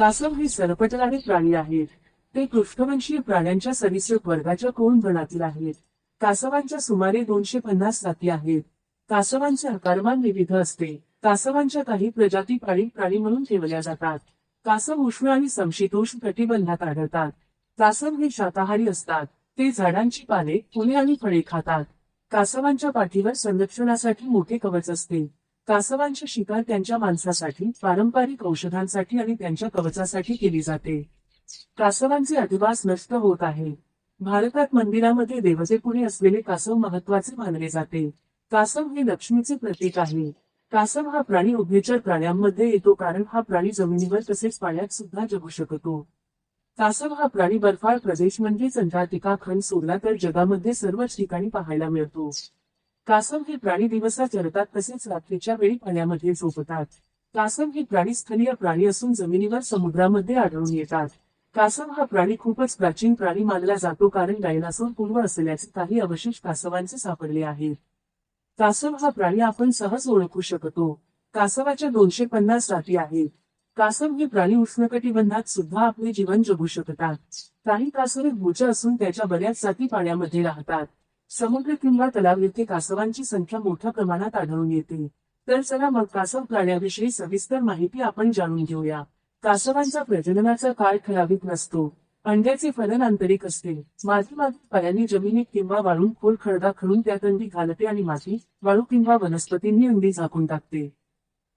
कासव हे सरपटणारे प्राणी आहेत. ते पृष्ठवंशीय प्राण्यांच्या सरीसृप वर्गाच्या कोण गणातील आहेत? कासवांच्या सुमारे दोनशे पन्नास जाती आहेत. कासवांचे आकारमान विविध असते. कासवांच्या काही प्रजाती पाळीव प्राणी म्हणून ठेवल्या जातात. कासव उष्ण आणि समशीतोष्ण कटिबंधात आढळतात. कासव हे शाकाहारी असतात. ते झाडांची पाने फुले आणि फळे खातात. कासवांच्या पाठीवर संरक्षणासाठी मोठे कवच असते. कासवांची शिकार त्यांच्या माणसासाठी पारंपरिक औषधांसाठी आणि त्यांच्या कवचासाठी केली जाते. कासवांचे अधिवास नष्ट होत आहे. भारतात मंदिरामध्ये देवतेपुढे असलेले कासव महत्त्वाचे मानले जाते. कासव हे लक्ष्मीचे प्रतीक आहे. कासव हा प्राणी उभयचर प्राण्यांमध्ये येतो कारण हा प्राणी जमिनीवर तसेच पाण्यात सुद्धा जगू शकतो. कासव हा प्राणी बर्फाळ प्रदेश म्हणजे अंटार्क्टिका खंड सोडला तर जगामध्ये सर्वच ठिकाणी पाहायला मिळतो. कासव हे प्राणी दिवसा चरतात तसेच रात्रीच्या वेळी पाण्यामध्ये झोपतात. कासव हे प्राणी स्थलीय प्राणी असून जमिनीवर समुद्रामध्ये आढळून येतात. कासव हा प्राणी खूपच प्राचीन प्राणी मानला जातो कारण डायनासोर पूर्व असल्याचे काही अवशेष कासवांचे सापडले आहेत. कासव हा प्राणी आपण सहज ओळखू शकतो. कासवाच्या दोनशे पन्नास जाती आहेत. कासव हे प्राणी उष्णकटिबंधात सुद्धा आपले जीवन जगू शकतात. काही कासवे भूज असून त्याच्या बऱ्याच जाती पाण्यामध्ये राहतात. समुद्र किंवा तलाव येथे कासवांची संख्या मोठ्या प्रमाणात आढळून येते. तर चला मग कासव प्राण्याविषयी सविस्तर माहिती आपण जाणून घेऊया. कासवांचा प्रजननाचा काळ ठराविक नसतो. अंड्याचे फलन आंतरिक असते. माती माती पायाने जमिनीत किंवा वाळून खोल खडगा खणून त्यात अंडी घालते आणि माती वाळू किंवा वनस्पतींनी अंडी झाकून टाकते.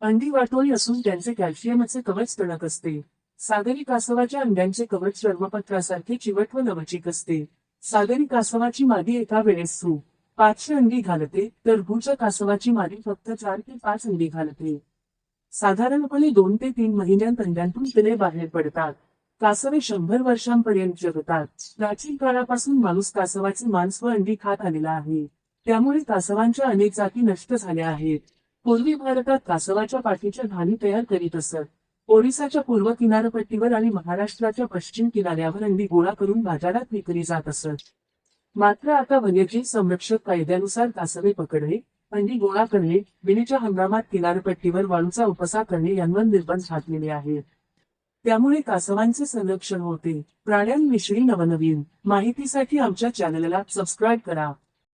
अंडी वाटोळी असून त्यांचे कॅल्शियमचे कवच तणक असते. सागरी कासवाच्या अंड्यांचे कवच चर्मपत्रासारखे चिवट व लवचिक असते. सागरी कासवाची मादी एका वेळेस सू पाचशे अंडी घालते तर भुज कासवाची मादी फक्त चार ते पाच अंडी घालते. साधारणपणे दोन ते तीन महिन्यांत अंड्यांतून पिले बाहेर पडतात. कासवे शंभर वर्षांपर्यंत जगतात. प्राचीन काळापासून माणूस कासवाचे मांस व अंडी खात आलेला आहे. त्यामुळे कासवांच्या अनेक जाती नष्ट झाल्या आहेत. पूर्वी भारतात कासवाच्या पाठीच्या घाणी तयार करीत असत. ओरिसाच्या पूर्व किनारपट्टीवर आणि महाराष्ट्राच्या पश्चिम किनाऱ्यावर अंडी गोळा करून बाजारात विकली जात असत. मात्र आता वन्यजीव संरक्षक कायद्यानुसार कासवे पकडणे अंडी गोळा करणे विणीच्या हंगामात किनारपट्टीवर वाळूचा उपसा करणे यांवर निर्बंध घातलेले आहेत. त्यामुळे कासवांचे संरक्षण होते. प्राण्यांविषयी नवनवीन माहितीसाठी आमच्या चॅनलला सबस्क्राईब करा.